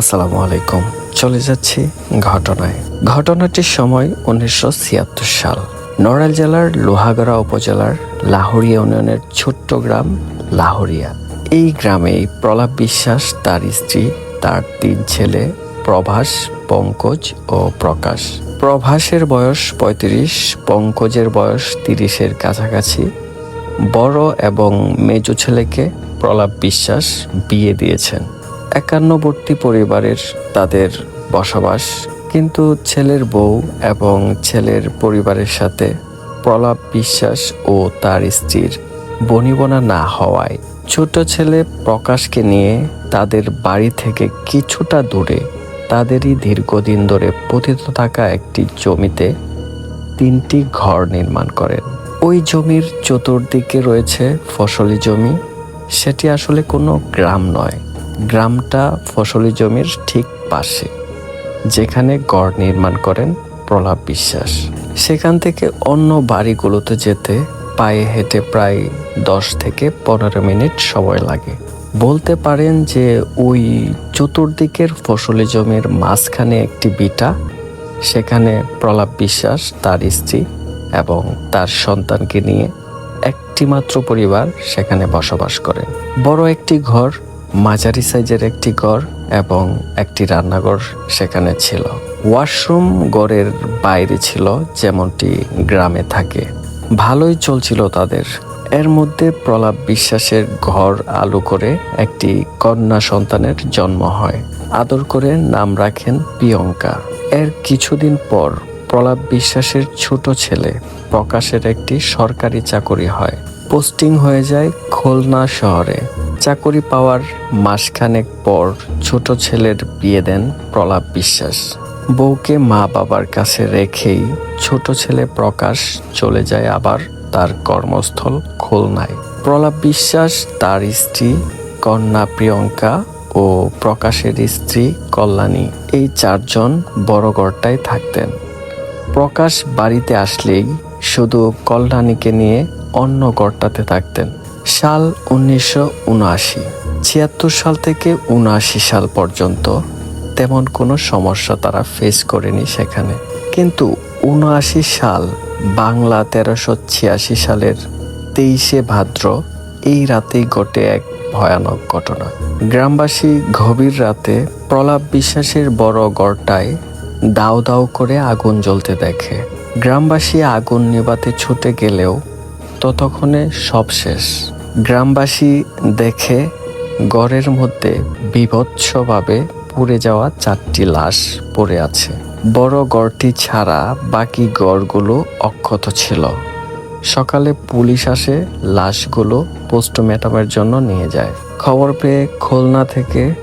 আসসালামু আলাইকুম। চলে যাচ্ছি ঘটনায়। ঘটনাটির সময় উনিশশো ছিয়াত্তর সাল। নড়াইল জেলার লোহাগড়া উপজেলার লাহোরিয়া ইউনিয়নের ছোট্ট গ্রাম লাহোরিয়া। এই গ্রামেই প্রলাপ বিশ্বাস, তার স্ত্রী, তার তিন ছেলে, প্রভাস, পঙ্কজ ও প্রকাশ। প্রভাসের বয়স পঁয়ত্রিশ, পঙ্কজের বয়স তিরিশের কাছাকাছি। বড় এবং মেজো ছেলেকে প্রলাপ বিশ্বাস বিয়ে দিয়েছেন। একান্নবর্তী পরিবারের তাদের বসবাস। কিন্তু ছেলের বউ এবং ছেলের পরিবারের সাথে প্রলাপ বিশ্বাস ও তার স্ত্রীর বনিবনা না হওয়ায় ছোট ছেলে প্রকাশকে নিয়ে তাদের বাড়ি থেকে কিছুটা দূরে, তাদেরই দীর্ঘদিন ধরে পতিত থাকা একটি জমিতে তিনটি ঘর নির্মাণ করেন। ওই জমির চতুর্দিকে রয়েছে ফসলি জমি। সেটি আসলে কোনো গ্রাম নয়। গ্রামটা ফসলি জমির ঠিক পাশে, যেখানে গড় নির্মাণ করেন প্রলাপ বিশ্বাস। সেখান থেকে অন্য বাড়িগুলোতে যেতে পায়ে হেঁটে প্রায় দশ থেকে পনেরো মিনিট সময় লাগে। বলতে পারেন যে ওই চতুর্দিকের ফসলি জমির মাঝখানে একটি বিটা, সেখানে প্রলাপ বিশ্বাস, তার স্ত্রী এবং তার সন্তানকে নিয়ে একটি মাত্র পরিবার সেখানে বসবাস করেন। বড় একটি ঘর মাঝারি সাইজের একটি ঘর এবং একটি রান্নাঘর সেখানে ছিল। ওয়াশরুম ঘরের বাইরে ছিল, যেমনটি গ্রামে থাকে। ভালোই চলছিল তাদের। এর মধ্যে প্রলাপ বিশ্বাসের ঘর আলো করে একটি কন্যা সন্তানের জন্ম হয়। আদর করে নাম রাখেন প্রিয়ঙ্কা। এর কিছুদিন পর প্রলাপ বিশ্বাসের ছোট ছেলে প্রকাশের একটি সরকারি চাকরি হয়। পোস্টিং হয়ে যায় খুলনা শহরে। চাকরি পাওয়ার মাসখানেক পর ছোট ছেলের বিয়ে দেন প্রলাপ বিশ্বাস। বউকে মা বাবার কাছে রেখেই ছোট ছেলে প্রকাশ চলে যায় আবার তার কর্মস্থল খুলনায়। প্রলাপ বিশ্বাস তার স্ত্রী কন্যা প্রিয়ঙ্কা ও প্রকাশের স্ত্রী কল্যাণী এই চারজন বড় ঘরটায় থাকতেন। প্রকাশ বাড়িতে আসলেই শুধু কল্যাণীকে নিয়ে অন্য গড়টাতে থাকতেন। সাল উনিশশো উনআশি। ছিয়াত্তর সাল থেকে উনআশি সাল পর্যন্ত তেমন কোনো সমস্যা তারা ফেস করেনি সেখানে। কিন্তু উনআশি সাল বাংলা তেরোশো ছিয়াশি সালের তেইশে ভাদ্র এই রাতেই ঘটে এক ভয়ানক ঘটনা। গ্রামবাসী গভীর রাতে প্রলাপ বিশ্বাসের বড় গড়টায় দাও দাও করে আগুন জ্বলতে দেখে। গ্রামবাসী আগুন নেবাতে ছুটে গেলেও ততক্ষণে সব শেষ। গ্রামবাসী দেখে গড়ের মধ্যে বিভৎসভাবে পুড়ে যাওয়া চারটি লাশ পড়ে আছে। বড় গড়টি ছাড়া বাকি গড়গুলো অক্ষত ছিল। সকালে পুলিশ আসে, লাশগুলো পোস্ট পোস্টমর্টমের জন্য নিয়ে যায়। খবর পেয়ে খুলনা থেকে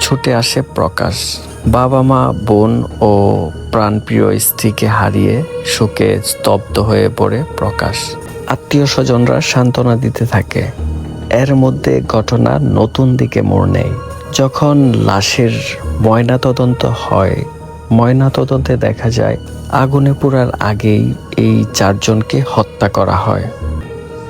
ছুটে আসে প্রকাশ। বাবা, মা, বোন ও প্রাণপ্রিয় স্ত্রীকে হারিয়ে শোকে স্তব্ধ হয়ে পড়ে প্রকাশ। আত্মীয় স্বজনরা সান্ত্বনা দিতে থাকে। এর মধ্যে ঘটনা নতুন দিকে মোড় নেয়। যখন লাশের ময়নাতদন্ত হয়, ময়নাতদন্তে দেখা যায়, আগুনে পোড়ার আগেই এই চারজনকে হত্যা করা হয়।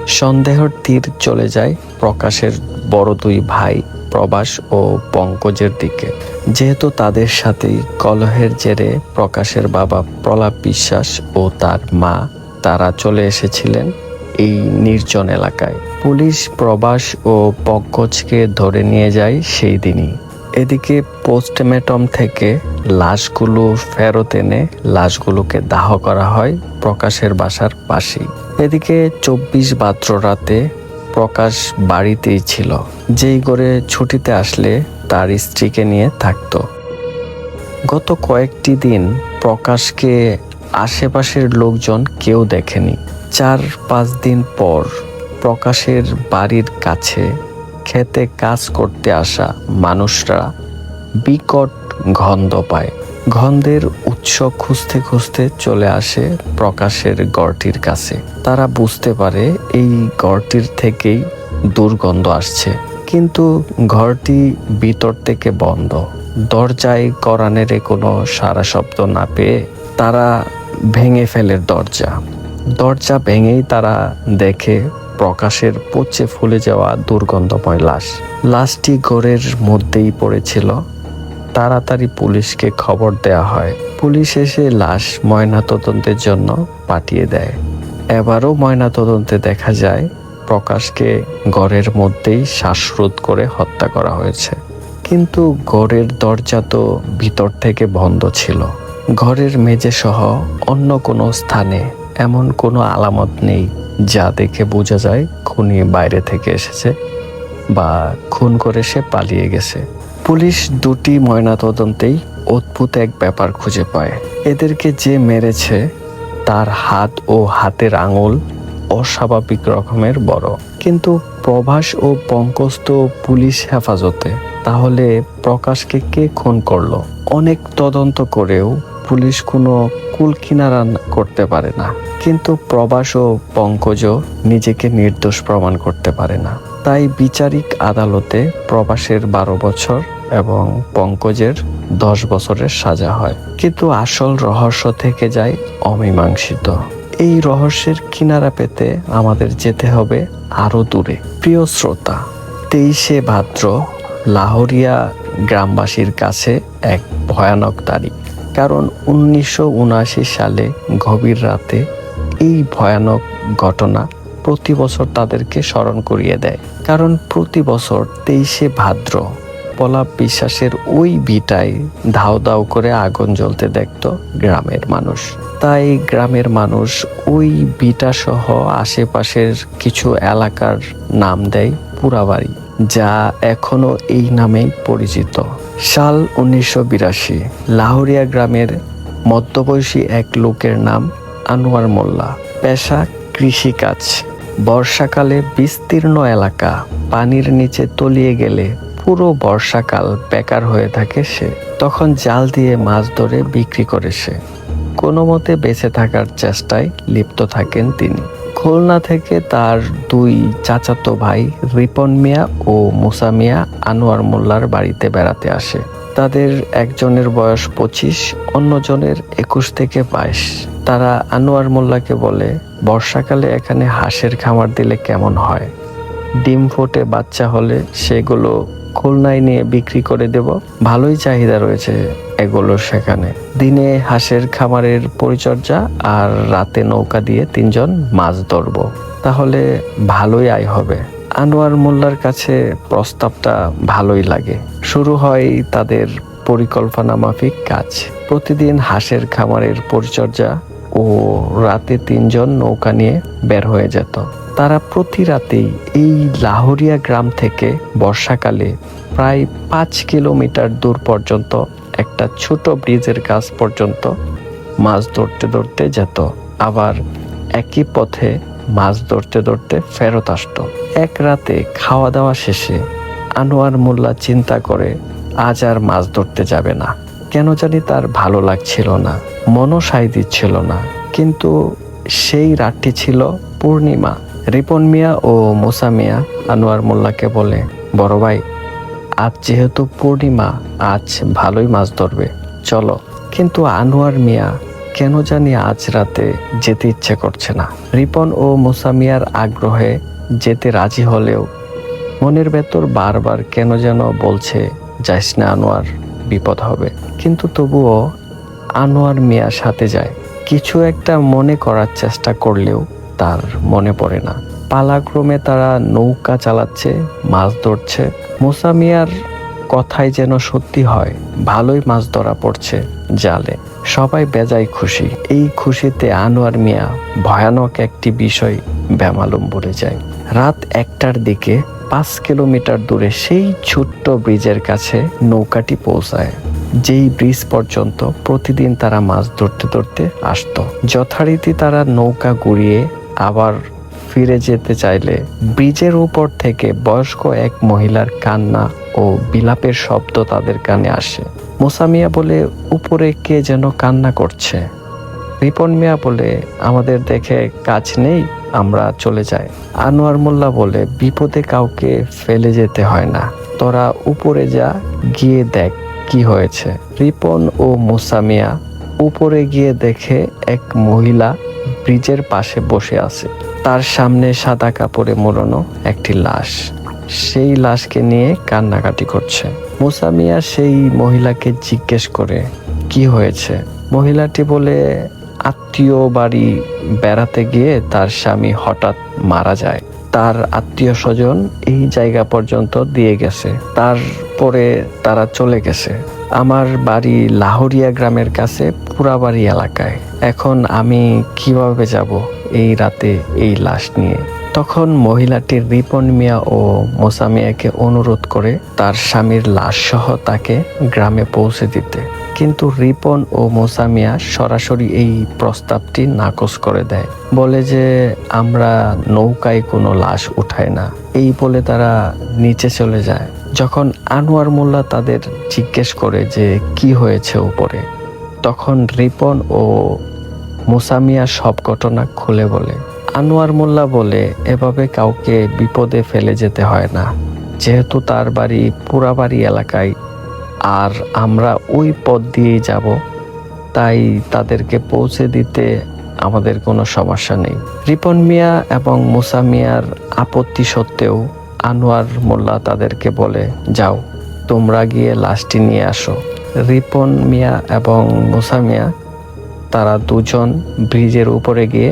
সন্দেহর তীর চলে যায় প্রকাশের বড় দুই ভাই প্রবাস ও পঙ্কজের দিকে। যেহেতু তাদের সাথেই কলহের জেরে প্রকাশের বাবা প্রলাপ বিশ্বাস ও তার মা, তারা চলে এসেছিলেন এই নির্জন এলাকায়। পুলিশ, প্রবাস ও পঙ্কজকে ধরে নিয়ে যায় সেই দিনই। এদিকে পোস্টমর্টম থেকে লাশগুলো ফেরত এনে লাশগুলোকে দাহ করা হয় প্রকাশের বাসার পাশেই। এদিকে চব্বিশ ভাদ্র রাতে প্রকাশ বাড়িতেই ছিল। যেই করে ছুটিতে আসলে তার স্ত্রীকে নিয়ে থাকতো। গত কয়েকটি দিন প্রকাশকে আশেপাশের লোকজন কেউ দেখেনি। চার পাঁচ দিন পর প্রকাশের বাড়ির কাছে খেতে কাজ করতে আসা মানুষরা বিকট গন্ধ পায়। গন্ধের উৎস খুঁজতে খুঁজতে চলে আসে প্রকাশের গড়টির কাছে। তারা বুঝতে পারে এই গড়টির থেকেই দুর্গন্ধ আসছে। কিন্তু ঘরটি ভিতর থেকে বন্ধ। দরজায় করানের কোনো সারা শব্দ না পেয়ে তারা ভেঙে ফেলে দরজা। দরজা ভেঙেই তারা দেখে প্রকাশের পচে ফুলে যাওয়া দুর্গন্ধময় লাশ। লাশটি ঘরের মধ্যেই পড়েছিল। তাড়াতাড়ি পুলিশকে খবর দেওয়া হয়। পুলিশ এসে লাশ ময়না তদন্তের জন্য পাঠিয়ে দেয়। এবারও ময়না তদন্তে দেখা যায়, প্রকাশকে ঘরের মধ্যেই শ্বাসরোধ করে হত্যা করা হয়েছে। কিন্তু ঘরের দরজা তো ভিতর থেকে বন্ধ ছিল। ঘরের মেঝে সহ অন্য কোনো স্থানে এমন কোনো আলামত নেই যা দেখে বোঝা যায় খুনি বাইরে থেকে এসেছে বা খুন করে সে পালিয়ে গেছে। পুলিশ দুটি ময়নাতদন্তেই অদ্ভুত এক ব্যাপার খুঁজে পায়। এদেরকে যে মেরেছে তার হাত ও হাতের আঙুল অস্বাভাবিক রকমের বড়। কিন্তু প্রভাস ও পঙ্কজ তো পুলিশ হেফাজতে, তাহলে প্রকাশকে কে খুন করল? অনেক তদন্ত করেও পুলিশ কোনো কুল কিনারা করতে পারে না। কিন্তু প্রবাস ও পঙ্কজও নিজেকে নির্দোষ প্রমাণ করতে পারে না। তাই বিচারিক আদালতে প্রবাসের বারো বছর এবং পঙ্কজের দশ বছরের সাজা হয়। কিন্তু আসল রহস্য থেকে যায় অমীমাংসিত। এই রহস্যের কিনারা পেতে আমাদের যেতে হবে আরও দূরে। প্রিয় শ্রোতা, তেইশে ভাদ্র লাহোরিয়া গ্রামবাসীর কাছে এক ভয়ানক তারিখ। কারণ উনিশশো সালে গভীর রাতে এই ভয়ানক ঘটনা প্রতি বছর তাদেরকে স্মরণ করিয়ে দেয়। কারণ প্রতি বছর তেইশে ভাদ্র পলাপ বিশ্বাসের ওই বিটায় ধাও দাও করে আগুন জ্বলতে দেখত গ্রামের মানুষ। তাই গ্রামের মানুষ ওই বিটা সহ আশেপাশের কিছু এলাকার নাম দেয় পুরাবাড়ি, যা এখনও এই নামেই পরিচিত। সাল উনিশশো বিরাশি, লাহোরিয়া গ্রামের মধ্যবয়সী এক লোকের নাম আনোয়ার মোল্লা। পেশা, কৃষিকাজ। বর্ষাকালে বিস্তীর্ণ এলাকা। পানির নিচে তলিয়ে গেলে পুরো বর্ষাকাল বেকার হয়ে থাকে সে। তখন জাল দিয়ে মাছ ধরে বিক্রি করে সে। কোনো মতে বেঁচে থাকার চেষ্টায় লিপ্ত থাকেন তিনি। খুলনা থেকে তার দুই চাচাতো ভাই রিপন মিয়া ও মুসা মিয়া আনোয়ার মোল্লার বাড়িতে বেড়াতে আসে। তাদের একজনের বয়স পঁচিশ, অন্যজনের একুশ থেকে বাইশ। তারা আনোয়ার মোল্লাকে বলে, বর্ষাকালে এখানে হাঁসের খামার দিলে কেমন হয়? ডিম ফোটে বাচ্চা হলে সেগুলো খুলনায় নিয়ে বিক্রি করে দেব। ভালোই চাহিদা রয়েছে এগুলো সেখানে। দিনে হাঁসের খামারের পরিচর্যা আর রাতে নৌকা দিয়ে তিনজন মাছ ধরব। তাহলে ভালোই আয় হবে। আনোয়ার মোল্লার কাছে প্রস্তাবটা ভালোই লাগে। শুরু হয় তাদের পরিকল্পনা মাফিক কাজ। প্রতিদিন হাঁসের খামারের পরিচর্যা ও রাতে তিনজন নৌকা নিয়ে বের হয়ে যেত। তারা প্রতি রাতেই এই লাহোরিয়া গ্রাম থেকে বর্ষাকালে প্রায় পাঁচ কিলোমিটার দূর পর্যন্ত একটা ছোট ব্রিজের কাছ পর্যন্ত মাছ ধরতে ধরতে যেত। আবার একই পথে মাছ ধরতে ধরতে ফেরত আসতো। এক রাতে খাওয়া দাওয়া শেষে আনোয়ার মোল্লা চিন্তা করে, আজ আর মাছ ধরতে যাবে না। কেন জানি তার ভালো লাগছিল না, মনও সাই দিচ্ছিল না। কিন্তু সেই রাতটি ছিল পূর্ণিমা। রিপন মিয়া ও মোসা মিয়া আনোয়ার মোল্লাকে বলে, বড় ভাই, আজ যেহেতু পূর্ণিমা, আজ ভালোই মাছ ধরবে। চলো, কিন্তু আনোয়ার মিয়া, কেন জানি আজ রাতে যেতে ইচ্ছে করছে না। রিপন ও মোসা মিয়ার আগ্রহে যেতে রাজি হলেও মনের ভেতর বারবার কেন যেন বলছে, যাইস না আনোয়ার, বিপদ হবে। কিন্তু তবুও আনোয়ার মিয়া সাথে যায়। কিছু একটা মনে করার চেষ্টা করলেও তার মনে পড়ে না। পালাক্রমে তারা নৌকা চালাচ্ছে, মাছ ধরছে। মোসা মিয়ার কথাই যেন সত্যি হয়, ভালোই মাছ ধরা পড়ছে জালে। সবাই বেজায় খুশি। এই খুশিতে আনোয়ার মিয়া ভয়ানক একটি বিষয় বেমালুম বলে যায়। রাত একটার দিকে পাঁচ কিলোমিটার দূরে সেই ছোট্ট ব্রিজের কাছে নৌকাটি পৌঁছায়, যেই ব্রিজ পর্যন্ত প্রতিদিন তারা মাছ ধরতে ধরতে আসতো। যথারীতি তারা নৌকা ঘুরিয়ে আবার ফিরে যেতে চাইলে ব্রিজের উপর থেকে বয়স্ক এক মহিলার কান্না ও বিলাপের শব্দ তাদের কানে আসে। মোসামিয়া বলে, উপরে কে যেন কান্না করছে? রিপন মিয়া বলে, আমাদের দেখে কাজ নেই, আমরা চলে যাই। আনোয়ার মোল্লা বলে, বিপদে কাউকে ফেলে যেতে হয় না। তোরা উপরে যা, গিয়ে দেখ কি হয়েছে। রিপন ও মোসামিয়া উপরে গিয়ে দেখে এক মহিলা ব্রিজের পাশে বসে আছে। তার সামনে সাদা কাপড়ে মোড়ানো একটি লাশ। সেই লাশকে নিয়ে কান্নাকাটি করছে। মুসা মিয়া সেই মহিলাকে জিজ্ঞেস করে, কি হয়েছে? মহিলাটি বলে, আত্মীয় বাড়ি বেড়াতে গিয়ে তার স্বামী হঠাৎ মারা যায়। তার আত্মীয় স্বজন এই জায়গা পর্যন্ত দিয়ে গেছে। তারপরে তারা চলে গেছে। আমার বাড়ি লাহোরিয়া গ্রামের কাছে পুরাবাড়ি এলাকায়। এখন আমি কীভাবে যাব এই রাতে এই লাশ নিয়ে? তখন মহিলাটি রিপন মিয়া ও মোসামিয়াকে অনুরোধ করে তার স্বামীর লাশ সহ তাকে গ্রামে পৌঁছে দিতে। কিন্তু রিপন ও মোসামিয়া সরাসরি এই প্রস্তাবটি নাকচ করে দেয়। বলে যে, আমরা নৌকায় কোনো লাশ উঠায় না। এই বলে তারা নিচে চলে যায়। যখন আনোয়ার মোল্লা তাদের জিজ্ঞেস করে যে, কি হয়েছে উপরে? তখন রিপন ও মুসামিয়া সব ঘটনা খুলে বলে। আনোয়ার মোল্লা বলে, এভাবে কাউকে বিপদে ফেলে যেতে হয় না। যেহেতু তার বাড়ি পুরাবাড়ি এলাকায় আর আমরা ওই পথ দিয়েই যাব। তাই তাদেরকে পৌঁছে দিতে আমাদের কোনো সমস্যা নেই। রিপন মিয়া এবং মুসা মিয়ার আপত্তি সত্ত্বেও আনোয়ার মোল্লা তাদেরকে বলে, যাও, তোমরা গিয়ে লাশটি নিয়ে আসো। রিপন মিয়া এবং মুসা মিয়া, তারা দুজন ব্রিজের উপরে গিয়ে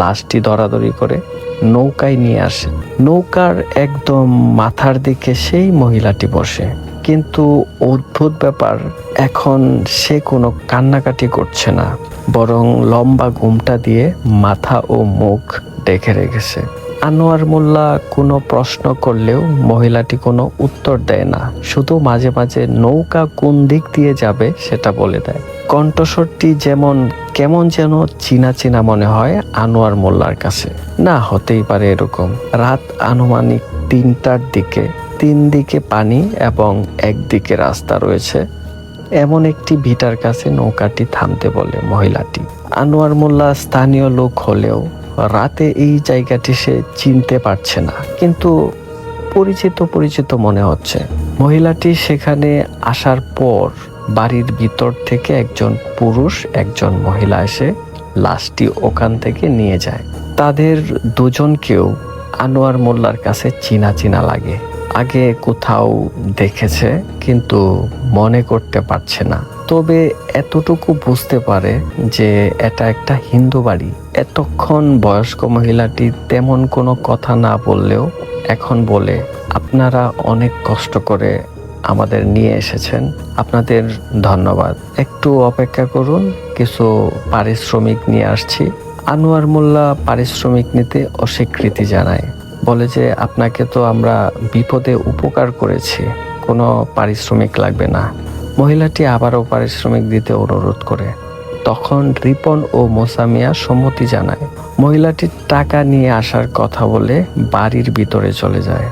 লাশটি দরাদরি করে নৌকায় নিয়ে আসে। নৌকার একদম মাথার দিকে সেই মহিলাটি বসে। কিন্তু অদ্ভুত ব্যাপার, এখন সে কোনো কান্নাকাটি করছে না, বরং লম্বা ঘুমটা দিয়ে মাথা ও মুখ ডেকে রেখেছে। আনোয়ার মোল্লা কোনো প্রশ্ন করলেও মহিলাটি কোনো উত্তর দেয় না, শুধু মাঝে মাঝে নৌকা কোন দিক দিয়ে যাবে সেটা বলে দেয়। কণ্ঠস্বরটি যেমন কেমন যেন চিনা চিনা মনে হয় আনোয়ার মোল্লার কাছে। না হতেই পারে এরকম। রাত আনুমানিক তিনটার দিকে তিন দিকে পানি এবং একদিকে রাস্তা রয়েছে। এমন একটি ভিটার কাছে নৌকাটি থামতে বলে মহিলাটি। আনোয়ার মোল্লা স্থানীয় লোক হলেও রাতে এই জায়গাটি সে চিনতে পারছে না। কিন্তু পরিচিত পরিচিত মনে হচ্ছে। মহিলাটি সেখানে আসার পর বাড়ির ভিতর থেকে একজন পুরুষ, একজন মহিলা এসে লাশটি ওখান থেকে নিয়ে যায়। তাদের দুজনকেও আনোয়ার মোল্লার কাছে চিনা চিনা লাগে। আগে কোথাও দেখেছে, কিন্তু মনে করতে পারছে না। তবে এতটুকু বুঝতে পারে যে এটা একটা হিন্দু বাড়ি। এতক্ষণ বয়স্ক মহিলাটি তেমন কোনো কথা না বললেও এখন বলে, আপনারা অনেক কষ্ট করে আমাদের নিয়ে এসেছেন। আপনাদের ধন্যবাদ। একটু অপেক্ষা করুন, কিছু পারিশ্রমিক নিয়ে আসছি। আনোয়ার মোল্লা পারিশ্রমিক নিতে অস্বীকৃতি জানায়। বলে যে, আপনাকে তো আমরা বিপদে উপকার করেছি, কোনো পারিশ্রমিক লাগবে না। মহিলাটি আবারও পারিশ্রমিক দিতে অনুরোধ করে। তখন রিপন ও মোসামিয়া সম্মতি জানায়। মহিলাটি টাকা নিয়ে আসার কথা বলে বাড়ির ভিতরে চলে যায়।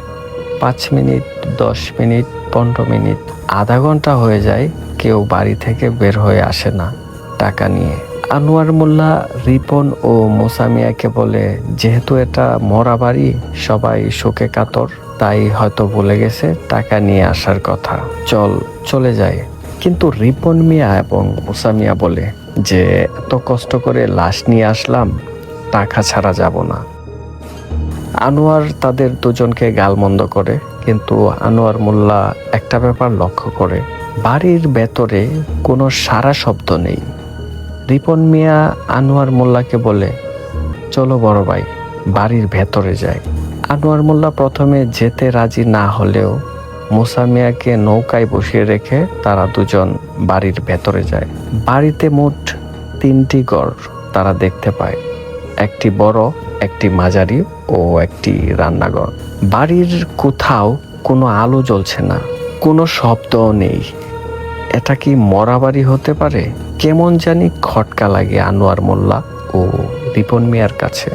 পাঁচ মিনিট, দশ মিনিট, পনেরো মিনিট, আধা ঘণ্টা হয়ে যায়, কেউ বাড়ি থেকে বের হয়ে আসে না টাকা নিয়ে। আনোয়ার মোল্লা, রিপন ও মোসামিয়াকে বলে, যেহেতু এটা মরা বাড়ি, সবাই শোকে কাতর, তাই হয়তো বলে গেছে টাকা নিয়ে আসার কথা। চল, চলে যায় কিন্তু রিপন মিয়া এবং মোসামিয়া বলে, যে এত কষ্ট করে লাশ নিয়ে আসলাম, টাকা ছাড়া যাব না। আনোয়ার তাদের দুজনকে গালমন্দ করে, কিন্তু আনোয়ার মোল্লা একটা ব্যাপার লক্ষ্য করে, বাড়ির ভেতরে কোনো সারা শব্দ নেই। রিপন মিয়া আনোয়ার মোল্লাকে বলে, চলো বড় ভাই, বাড়ির ভেতরে যাই। আনোয়ার মোল্লা প্রথমে যেতে রাজি না হলেও মুসা মিয়াকে নৌকায় বসিয়ে রেখে তারা দুজন বাড়ির ভেতরে যায়। বাড়িতে মোট তিনটি গড় তারা দেখতে পায়, একটি বড়, একটি মাঝারি ও একটি রান্নাঘর। বাড়ির কোথাও কোনো আলো জ্বলছে না, কোনো শব্দও নেই। এটা কি মরা বাড়ি হতে পারে? কেমন জানি খটকা লাগে আনোয়ার মোল্লা ও রিপন মিয়ার কাছে।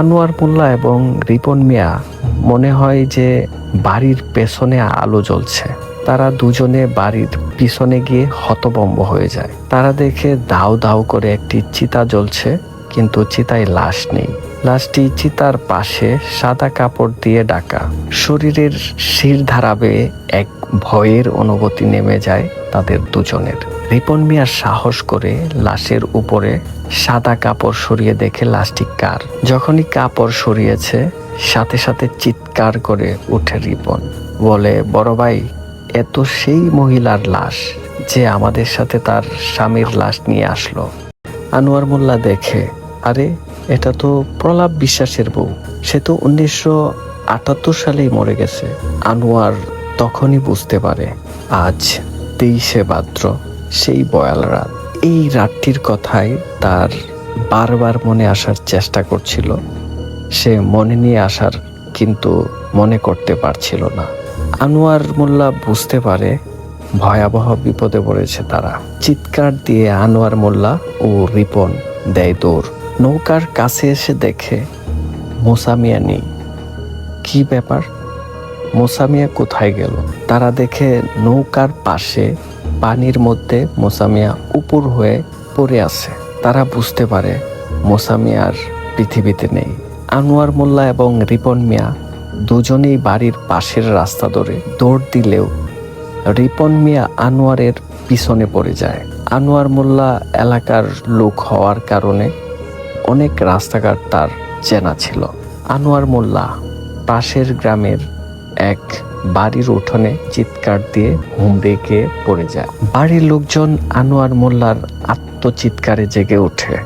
আনোয়ার মোল্লা এবং রিপন মিয়া মনে হয় যে বাড়ির পেছনে আলো জ্বলছে। তারা দুজনে বাড়ির পিছনে গিয়ে হতবম্ব হয়ে যায়। তারা দেখে দাউ দাউ করে একটি চিতা জ্বলছে, কিন্তু চিতায় লাশ নেই। লাশটি চিতার পাশে সাদা কাপড় দিয়ে ডাকা শরীরের শির ধারাবে এক ভয়ের অনুভূতি নেমে যায় তাদের দুজনের। রিপন মিয়া সাহস করে লাশের উপরে সাদা কাপড় সরিয়ে দেখে লাশটি কার। যখনই কাপড় সরিয়েছে, সাথে সাথে চিৎকার করে উঠে রিপন। বলে, বড় ভাই এত সেই মহিলার লাশ যে আমাদের সাথে তার স্বামীর লাশ নিয়ে আসলো। আনোয়ার মোল্লা দেখে, আরে, এটা তো প্রলাপ বিশ্বাসের বউ। সে তো উনিশশো আটাত্তর সালেই মরে গেছে। আনোয়ার তখনই বুঝতে পারে, আজ তেইশে ভাদ্র সেই বয়াল রাত এই রাতটির কথাই তার বারবার মনে আসার চেষ্টা করছিল। সে মনে নিয়ে আসার কিন্তু মনে করতে পারছিল না। আনোয়ার মোল্লা বুঝতে পারে ভয়াবহ বিপদে পড়েছে তারা। চিৎকার দিয়ে আনোয়ার মোল্লা ও রিপন দেয় দৌড়। নৌকার কাছে এসে দেখে মোসামিয়া নেই। কি ব্যাপার? মোসামিয়া কোথায় গেল? তারা দেখে নৌকার পাশে পানির মধ্যে মোসামিয়া উপর হয়ে পড়ে আছে। তারা বুঝতে পারে মোসামিয়ার পৃথিবীতে নেই। আনোয়ার মোল্লা এবং রিপন মিয়া দুজনেই বাড়ির পাশের রাস্তা ধরে দৌড় দিলেও রিপন মিয়া আনোয়ারের পিছনে পড়ে যায়। আনোয়ার মোল্লা এলাকার লোক হওয়ার কারণে অনেক রাস্তাঘাট তার চেনা ছিল। আনোয়ার মোল্লা পাশের গ্রামের এক বাড়ির উঠোনে চিৎকার দিয়ে হুমড়ে গিয়ে পড়ে যায়। বাড়ির লোকজন আনোয়ার মোল্লার আত্মচিৎকারে জেগে ওঠে।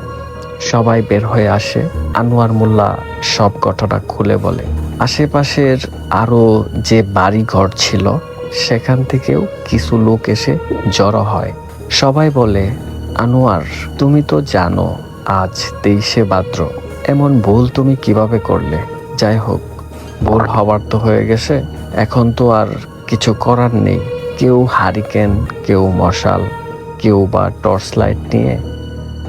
সবাই বের হয়ে আসে। আনোয়ার মোল্লা সব ঘটনা খুলে বলে। আশেপাশের আরও যে বাড়ি ঘর ছিল, সেখান থেকেও কিছু লোক এসে জড়ো হয়। সবাই বলে, আনোয়ার, তুমি তো জানো, আজ তেইশে ভাদ্র। এমন ভুল তুমি কীভাবে করলে? যাই হোক ভুল হবার তো হয়ে গেছে। এখন তো আর কিছু করার নেই। কেউ হারিকেন, কেউ মশাল, কেউ বা টর্চ লাইট নিয়ে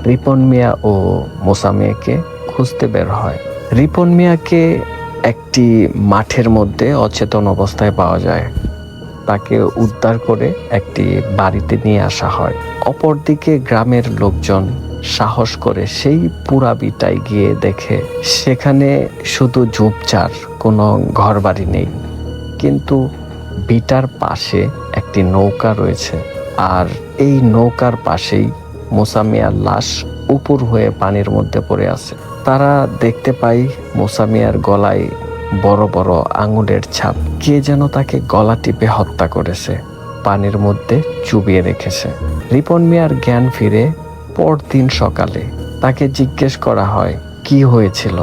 রিপন মিয়া ও মোসা মিয়াকে খুঁজতে বের হয়। রিপন মিয়াকে একটি মাঠের মধ্যে অচেতন অবস্থায় পাওয়া যায়। তাকে উদ্ধার করে একটি বাড়িতে নিয়ে আসা হয়। অপরদিকে গ্রামের লোকজন সাহস করে সেই পুরা বিটায় গিয়ে দেখে, সেখানে শুধু ঝোপঝাড়, কোনো ঘরবাড়ি নেই। কিন্তু বিটার পাশে একটি নৌকা রয়েছে আর এই নৌকার পাশেই মোসামিয়ার লাশ উপর হয়ে পানির মধ্যে পড়ে আছে। তারা দেখতে পাই মোসামিয়ার গলায় বড় বড় আঙুলের ছাপ। কে যেন তাকে গলা টিপে হত্যা করেছে, পানির মধ্যে চুবিয়ে রেখেছে। রিপন মিয়ার জ্ঞান ফিরে পরদিন সকালে তাকে জিজ্ঞেস করা হয়, কি হয়েছিল?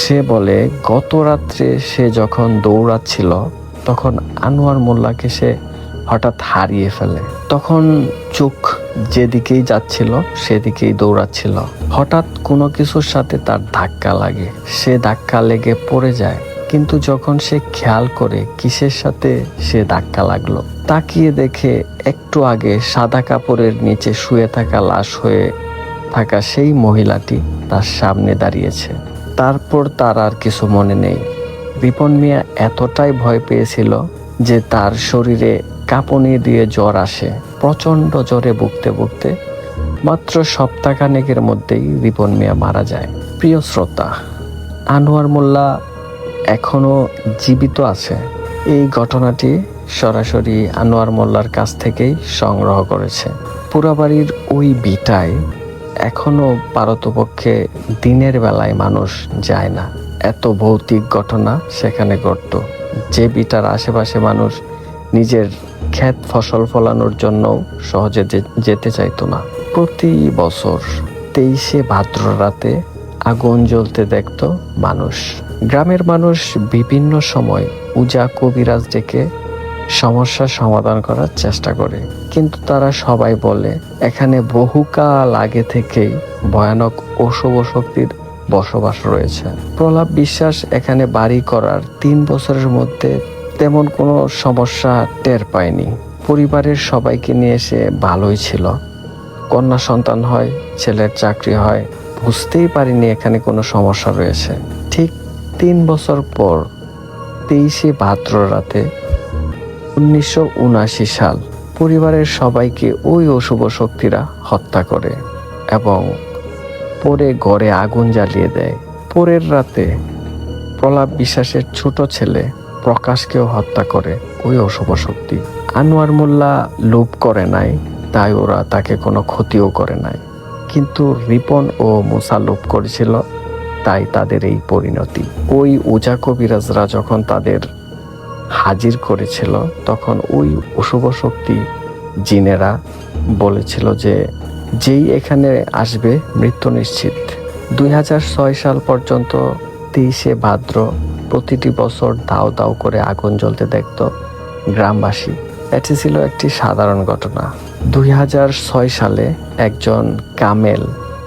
সে বলে, গত রাত্রে সে যখন দৌড়াচ্ছিল, তখন আনোয়ার মোল্লাকে সে হঠাৎ হারিয়ে ফেলে। তখন চোখ যেদিকেই যাচ্ছিল, সেদিকেই দৌড়াচ্ছিল। হঠাৎ কোনো কিছুর সাথে তার ধাক্কা লাগে। সে ধাক্কা লেগে পড়ে যায়, কিন্তু যখন সে খেয়াল করে কিসের সাথে সে ধাক্কা লাগল, তাকিয়ে দেখে একটু আগে সাদা কাপড়ের নিচে শুয়ে থাকা লাশ হয়ে থাকা সেই মহিলাটি তার সামনে দাঁড়িয়েছে। তারপর তার আর কিছু মনে নেই। রিপন মিয়া এতটাই ভয় পেয়েছিল যে তার শরীরে কাঁপুনি দিয়ে জ্বর আসে, প্রচণ্ড জ্বরে ভুগতে ভুগতে। মাত্র সপ্তাহখানেকের মধ্যেই রিপন মিয়া মারা যায়। প্রিয় শ্রোতা, আনোয়ার মোল্লা এখনও জীবিত আছে। এই ঘটনাটি সরাসরি আনোয়ার মোল্লার কাছ থেকেই সংগ্রহ করেছে। পুরাবাড়ির ওই বিটায় এখনও পারতপক্ষে দিনের বেলায় মানুষ যায় না। এত ভৌতিক ঘটনা সেখানে ঘটত। যে বিটার আশেপাশে মানুষ নিজের ক্ষেত ফসল ফলানোর জন্য সহজে যেতে চাইতো না। প্রতি বছর তেইশে ভাদ্র রাতে আগুন জ্বলতে দেখত মানুষ। গ্রামের মানুষ বিভিন্ন সময় উজা কবিরাজ ডেকে সমস্যার সমাধান করার চেষ্টা করে। কিন্তু তারা সবাই বলে, এখানে বহুকাল আগে থেকেই ভয়ানক অশুভ শক্তির বসবাস রয়েছে। প্রলাপ বিশ্বাস এখানে বাড়ি করার তিন বছরের মধ্যে তেমন কোনো সমস্যা টের পায়নি। পরিবারের সবাইকে নিয়ে এসে ভালোই ছিল। কন্যা সন্তান হয়, ছেলের চাকরি হয়, বুঝতেই পারিনি এখানে কোনো সমস্যা রয়েছে। ঠিক তিন বছর পর তেইশে ভাদ্র রাতে উনিশশো উনাশি সাল পরিবারের সবাইকে ওই অশুভ শক্তিরা হত্যা করে এবং পরে ঘরে আগুন জ্বালিয়ে দেয়। পরের রাতে প্রলাপ বিশ্বাসের ছোট ছেলে প্রকাশকেও হত্যা করে ওই অশুভ শক্তি। আনোয়ার মোল্লা লোভ করে নাই, তাই ওরা তাকে কোনো ক্ষতিও করে নাই। কিন্তু রিপন ও মুসা লোভ করেছিল তাই তাদের এই পরিণতি। ওই ওজা কবিরাজরা যখন তাদের হাজির করেছিল, তখন ওই অশুভ শক্তি জিনেরা বলেছিল যে, যেই এখানে আসবে, মৃত্যু নিশ্চিত। দুই হাজার ছয় সাল পর্যন্ত তেইশে ভাদ্র প্রতিটি বছর দাও দাও করে আগুন জ্বলতে দেখত গ্রামবাসী। এটি ছিল একটি সাধারণ ঘটনা। দুই হাজার ছয় সালে একজন কামেল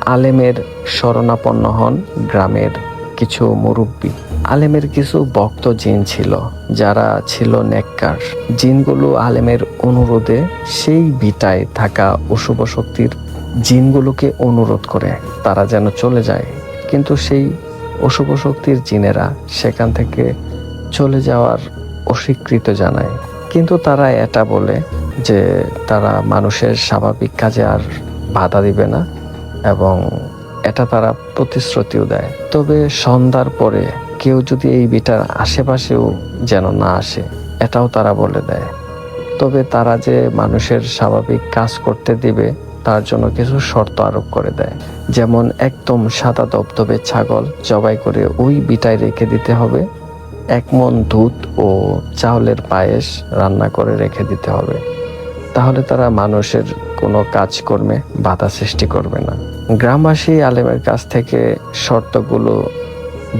আলেমের শরণাপন্ন হন গ্রামের কিছু মুরব্বী। আলেমের কিছু ভক্ত জিন ছিল, যারা ছিল নেককার। জিনগুলো আলেমের অনুরোধে সেই বিটায় থাকা অশুভ শক্তির জিনগুলোকে অনুরোধ করে তারা যেন চলে যায়। কিন্তু সেই অশুভ শক্তির জিনেরা সেখান থেকে চলে যাওয়ার অস্বীকৃত জানায়। কিন্তু তারা এটা বলে যে তারা মানুষের স্বাভাবিক কাজে আর বাধা দিবে না। এবং এটা তারা প্রতিশ্রুতিও দেয়। তবে সন্ধ্যার পরে কেউ যদি এই বিটার আশেপাশেও যেন না আসে, এটাও তারা বলে দেয়। তবে তারা যে মানুষের স্বাভাবিক কাজ করতে দিবে, তার জন্য কিছু শর্ত আরোপ করে দেয়। যেমন একদম সাদা দবদবে ছাগল জবাই করে ওই বিটায় রেখে দিতে হবে। এক মন দুধ ও চাউলের পায়েস রান্না করে রেখে দিতে হবে। তাহলে তারা মানুষের কোনো কাজকর্মে বাধা সৃষ্টি করবে না। গ্রামবাসী আলেমের কাছ থেকে শর্তগুলো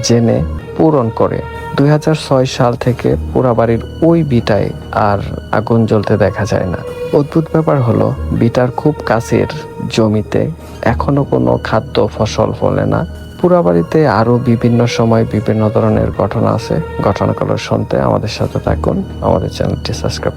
জেনে পূরণ করে দুই হাজার ছয় সাল থেকে পুরা বাড়ির ওই বিটায় আর আগুন জ্বলতে দেখা যায় না। অদ্ভুত ব্যাপার হলো, বিটার খুব কাছের জমিতে এখনও কোনো খাদ্য ফসল ফলে না। পুরা বাড়িতে আরও বিভিন্ন সময় বিভিন্ন ধরনের ঘটনা আছে। ঘটনাগুলো শুনতে আমাদের সাথে থাকুন। আমাদের চ্যানেলটি সাবস্ক্রাইব